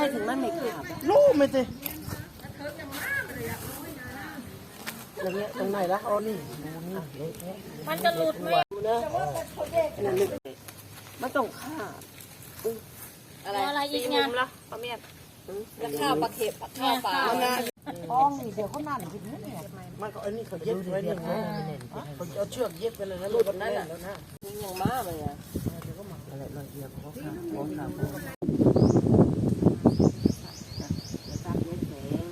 ไม่ถึงมันไม่ขาดรู้ไหมสิอย่างเงี้ยตรงไหนละอ๋อนี่ดูนี่เละแยะมันจะหลุดไหมนะมันต้องขาดอะไรอะไรอีกงานละปลาเมียดแล้วข้าวปลาเข็บข้าวปลามันนะท้องนี่เดี๋ยวเขานั่นกินเนี่ยมันก็ไอ้นี่เขาเย็บไว้นี่ไงเขาเอาเชือกเย็บไปเลยนะรูดมันแน่นแล้วนะนี่ยังมาเลยอะอะไรละเอียดของเขาของเขาจะตักเย็นแสง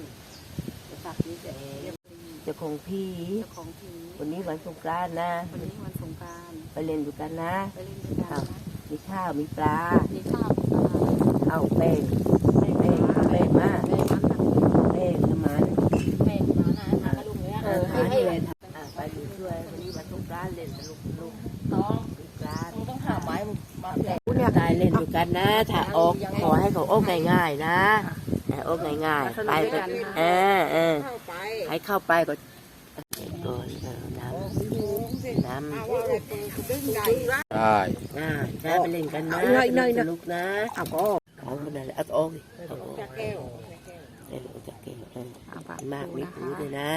จะตักเย็นแสงจะ ของพี่ เจ้าของทีวันนี้วันสงกรานต์นะ วันนี้วันสงกรารไปเล่นด้วยกันนะ ไปเล่นด้วยกันนะมีข้าวมีปลา มีข้าวมีปลาข้าวแป้งแม่แป้งแป้งมากแม่มักนะแป้งน้ำมันแม่มานะทางกระลุงเลยเออะอให้ให้ให้เลยอะไปดูช่วยวันนี้วันสงกรานต์เล่นสนุกสนุกน้องสงกรานต์ต้องหาไม้มาแหลกเนี่ยตายเล่นด้วยกันนะ ถ้าออกขอให้เขาออกง่ายๆนะแต่ออกง่ายๆไปไปเออเออเข้าไปให้เข้าไปก็ ก่อนเออน้ำน้ำได้อ่าได้ไปเล่นกันนะสนุกนะเอาก็เอาคนนั้นเอาออกดิเอาออกจากแก้วเออจากแก้วเออมากไม่พูดเลยนะ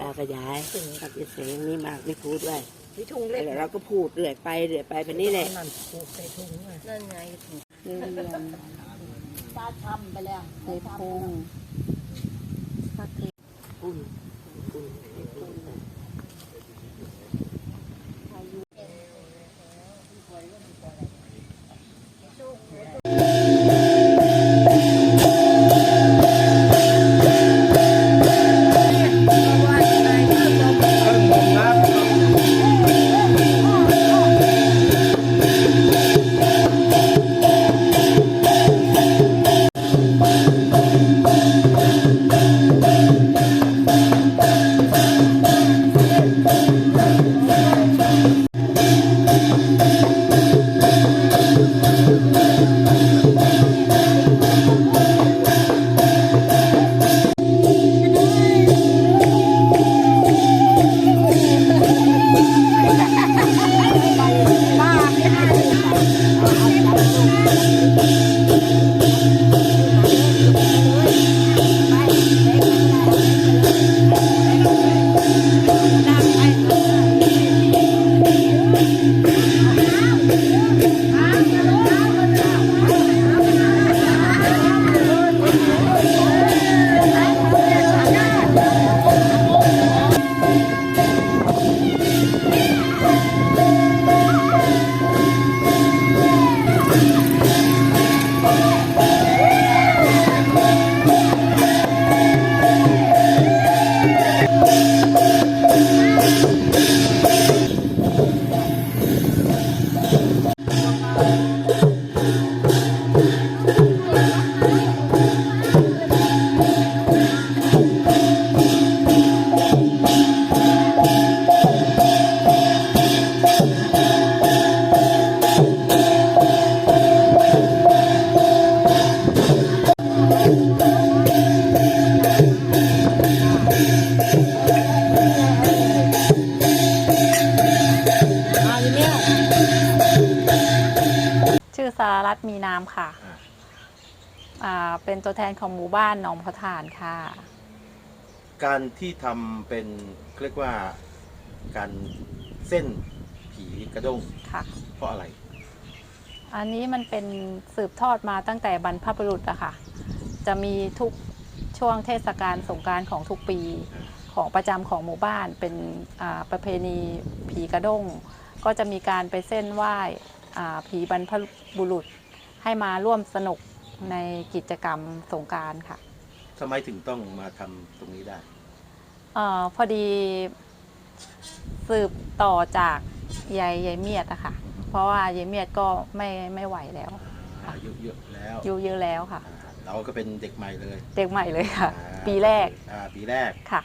ตากระยายกับเสียงนี้มากไม่พูดด้วยวิทุงเล็กแล้วเราก็พูดเรื่อยไปเรื่อยไปแบบนี้แหละนั่นใส่ถุงนั่นไงถุงเรื่อยตาทำไปแล้วๆเทพุงอุ่นอุ่น ของหมู่บ้านหนองพระทานค่ะ การที่ทำเป็นเรียกว่าการเส้นผีกระด้งค่ะ เพราะอะไร อันนี้มันเป็นสืบทอดมาตั้งแต่บรรพบุรุษอะค่ะ จะมีทุกช่วงเทศกาลสงกรารของทุกปีของประจำของหมู่บ้านเป็นอ่าประเพณีผีกระด้ง ก็จะมีการไปเส้นไหว้อ่าผีบรรพบุรุษให้มาร่วมสนุก ในกิจกรรมสงกรารค่ะทำไมถึงต้องมาทำตรงนี้ได้ เออพอดีสืบต่อจากยายยายเมียดอะค่ะ เพราะว่ายายเมียดก็ไม่ไม่ไหวแล้ว อายุเยอะแล้วอายุเยอะแล้วค่ะ อ่าเราก็เป็นเด็กใหม่เลยเด็กใหม่เลยค่ะ อ่าปีแรกอ่าปีแรกค่ะ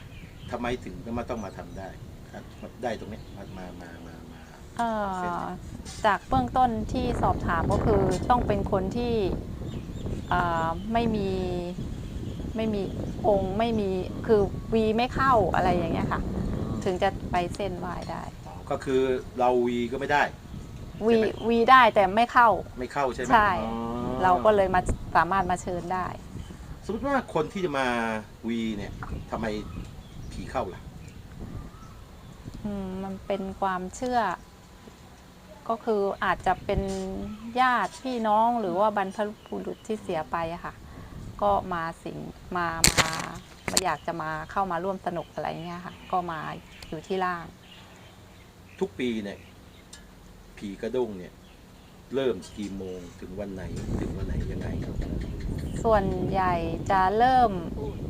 ทำไมถึงมาต้องมาทำได้ครับได้ตรงเนี้ยมามามามามา เอ่อจากเบื้องต้นที่สอบถามก็คือต้องเป็นคนที่อ่า ไม่มีไม่มีองค์ไม่มีคือวีไม่เข้าอะไรอย่างเงี้ยค่ะ ถึงจะไปเส้นไหว้ได้ ก็คือเราวีก็ไม่ได้ วีใช่ไหมวีได้แต่ไม่เข้าไม่เข้าใช่ไหมใช่ อ๋อเราก็เลยมาสามารถมาเชิญได้ สมมติว่าคนที่จะมาวีเนี่ยทำไมผีเข้าล่ะ อืมมันเป็นความเชื่อ ก็คืออาจจะเป็นญาติพี่น้องหรือว่าบรรพบุรุษที่เสียไปอะค่ะ ก็มาสิงมามามาอยากจะมาเข้ามาร่วมสนุกอะไรเงี้ยค่ะ ก็มาอยู่ที่ล่าง ทุกปีเนี่ยผีกระด้งเนี่ย เริ่มกี่โมงถึงวันไหนถึงวันไหนยังไงครับส่วนใหญ่จะเริ่ม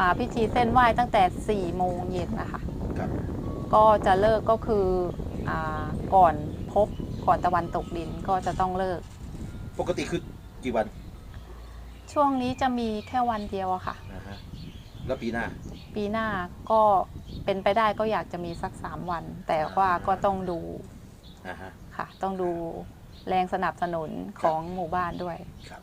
อ่าพิธีเส้นไหว้ตั้งแต่4ี่โมงเย็นนะคะ ครับก็จะเลิกก็คืออาก่อนพบ ก่อนตะวันตกดินก็จะต้องเลิก ปกติคือกี่วันช่วงนี้จะมีแค่วันเดียวอะค่ะ นะฮะแล้วปีหน้า ปีหน้าก็เป็นไปได้ก็อยากจะมีสักสามวัน แต่ว่าก็ต้องดูอ่าฮะ ค่ะ ต้องดูแรงสนับสนุนของหมู่บ้านด้วย ครับ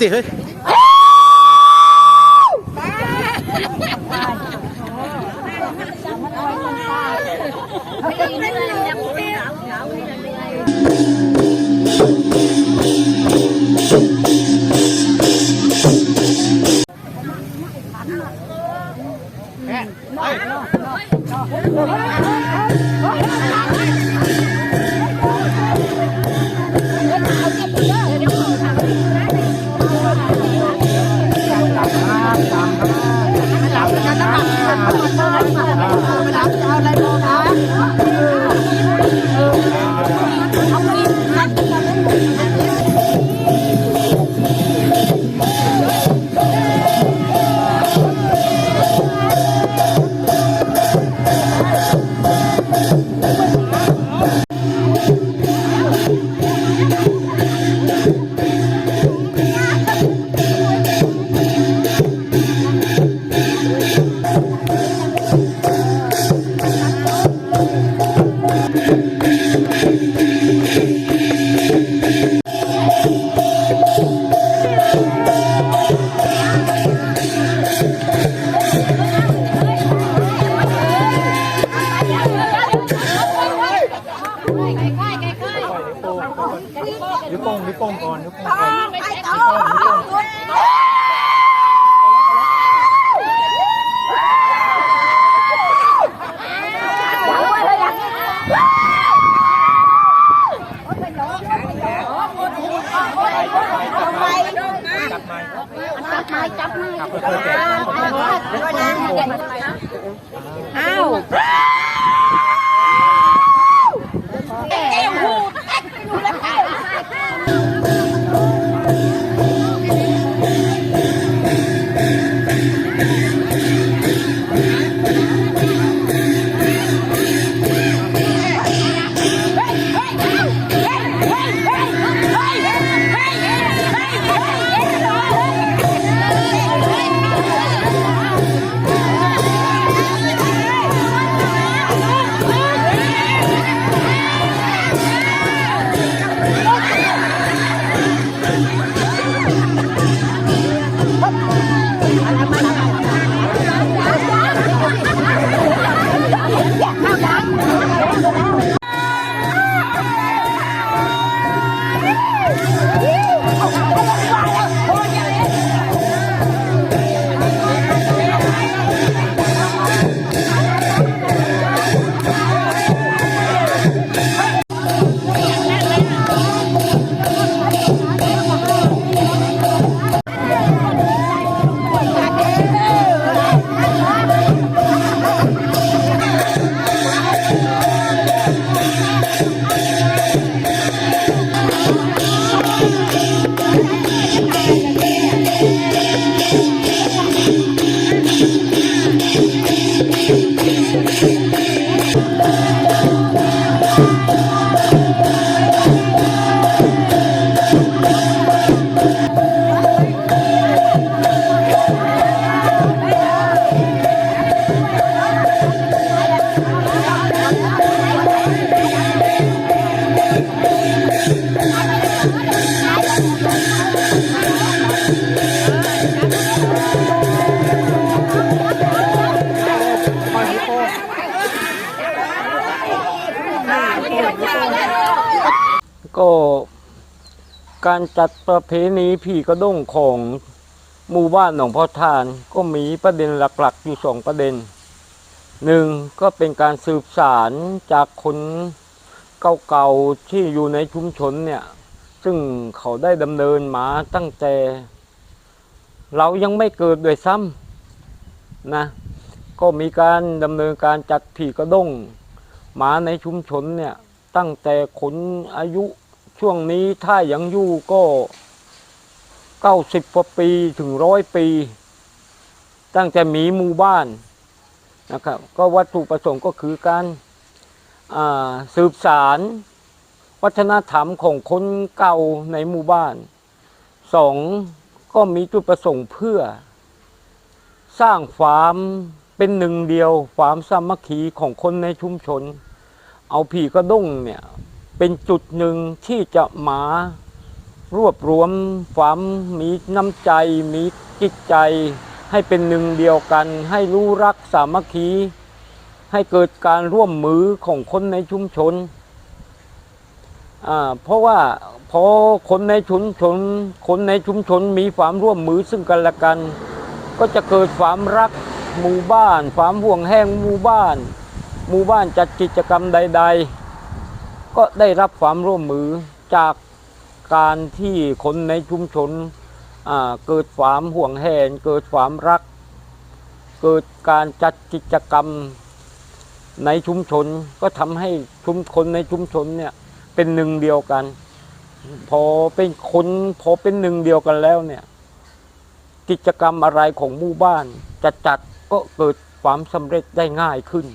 ติเฮ้ยไม่ได้ ก็การจัดประเพณีผีกระด้งของหมู่บ้านหนองพ่อทานก็มีประเด็นหลักๆ อยู่สองประเด็นหนึ่งก็เป็นการสืบสารจากคนเก่าๆที่อยู่ในชุมชนเนี่ย ซึ่งเขาได้ดำเนินมาตั้งแต่ เรายังไม่เกิดด้วยซ้ำนะก็มีการดำเนินการจัดผีกระด้งหมาในชุมชนเนี่ยตั้งแต่คนอายุช่วงนี้ถ้ายังอยู่ก็เก้าสิบกว่าปีถึงร้อยปี ตั้งแต่มีหมู่บ้านนะครับก็วัตถุประสงค์ก็คือการาสืบสาร วัฒนธรรมของคนเก่าในหมู่บ้านสอง ก็มีจุดประสงค์เพื่อ สร้างฟาร์มเป็นหนึ่งเดียวฟาร์มสามัคคีของคนในชุมชน เอาผีกระด้งเนี่ย เป็นจุดหนึ่งที่จะมารวบรวมความมีน้ำใจ มีจิตใจ ให้เป็นหนึ่งเดียวกัน ให้รู้รักสามัคคี ให้เกิดการร่วมมือของคนในชุมชน เพราะว่าพอคนในชุมชน คนในชุมชนมีความร่วมมือซึ่งกันและกัน ก็จะเกิดความรักหมู่บ้าน ความห่วงแห้งหมู่บ้าน หมู่บ้านจัดกิจกรรมใด ๆ ก็ได้รับความร่วมมือจากการที่คนในชุมชนอ่าเกิดความห่วงแหนเกิดความรัก เกิดการจัดกิจกรรมในชุมชนก็ทำให้ชุมคนในชุมชนเนี่ย เป็นหนึ่งเดียวกัน พอเป็นคนพอเป็นหนึ่งเดียวกันแล้วเนี่ย กิจกรรมอะไรของหมู่บ้านจะจัดก็เกิดความสำเร็จได้ง่ายขึ้น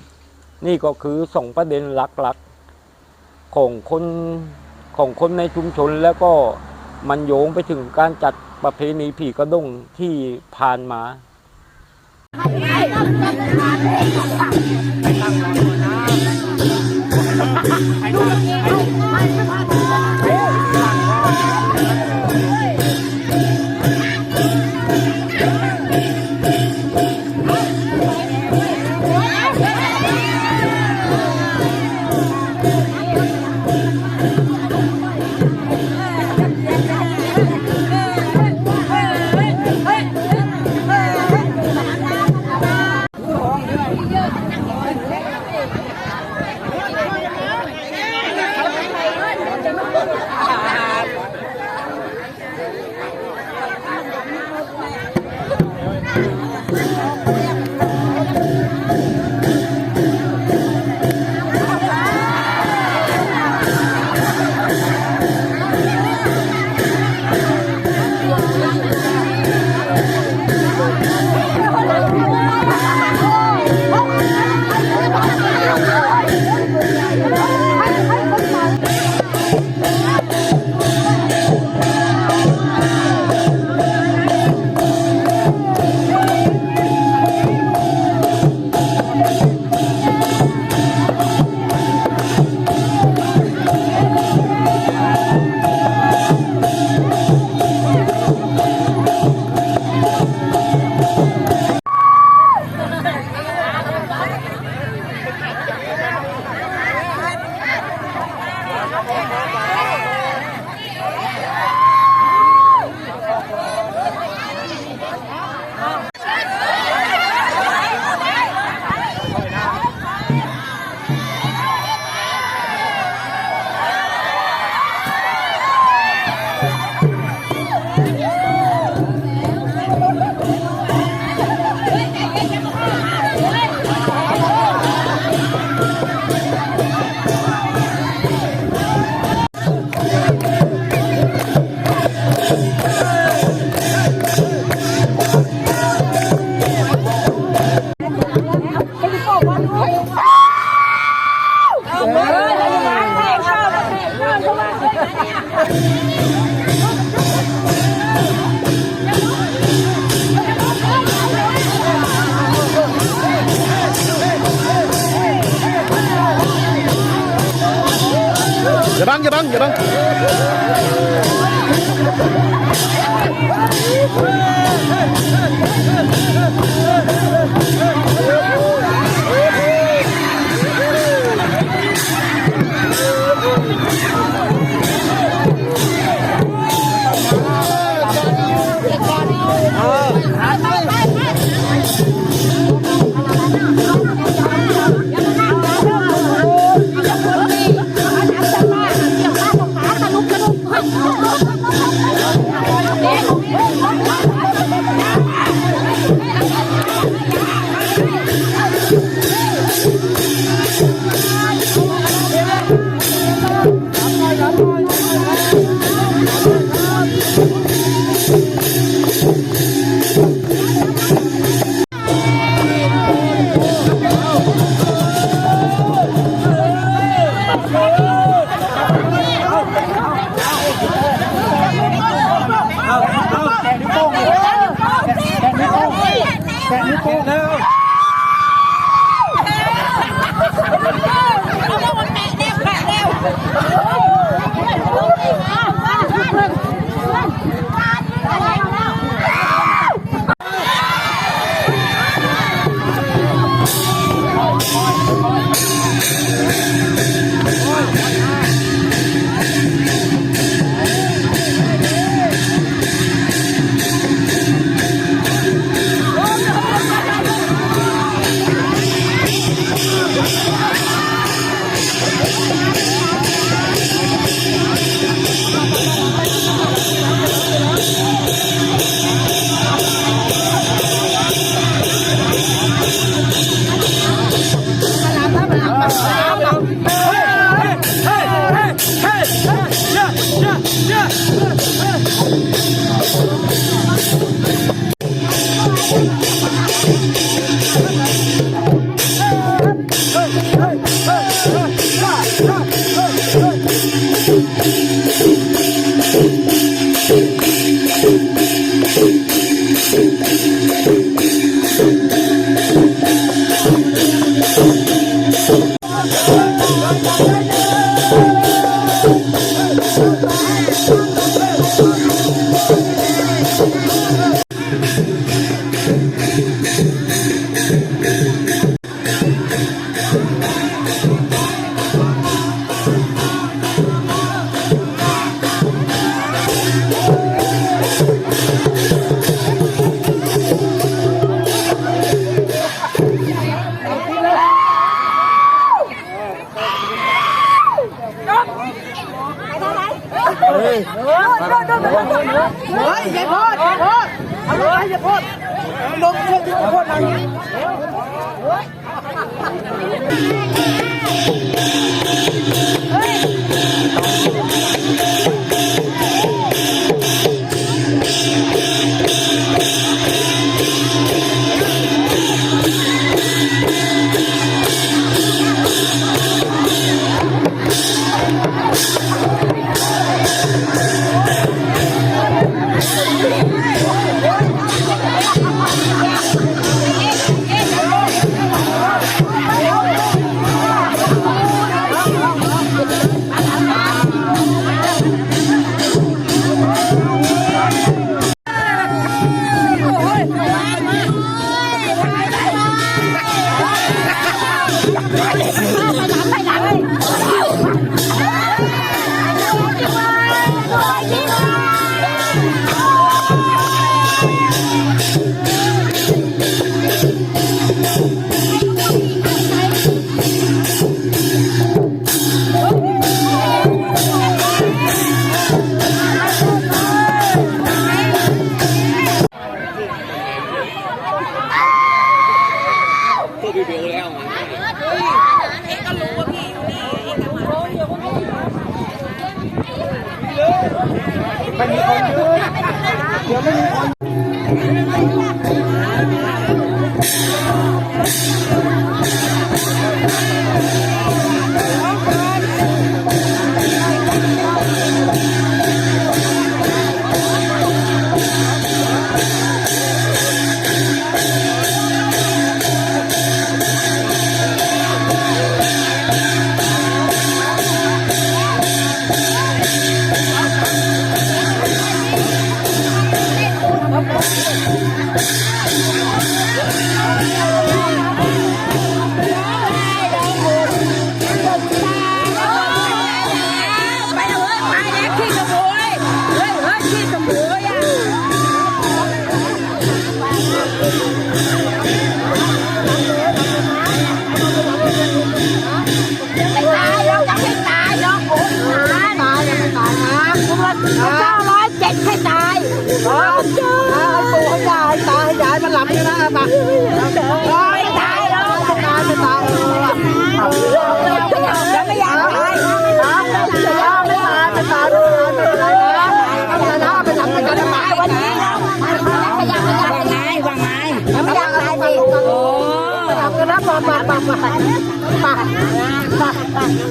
นี่ก็คือสองประเด็นหลักๆ ของคนของคนในชุมชนแล้วก็มันโยงไปถึงการจัดประเพณีผีกระด้งที่ผ่านมา เ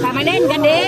แต่มาเล่นกันดี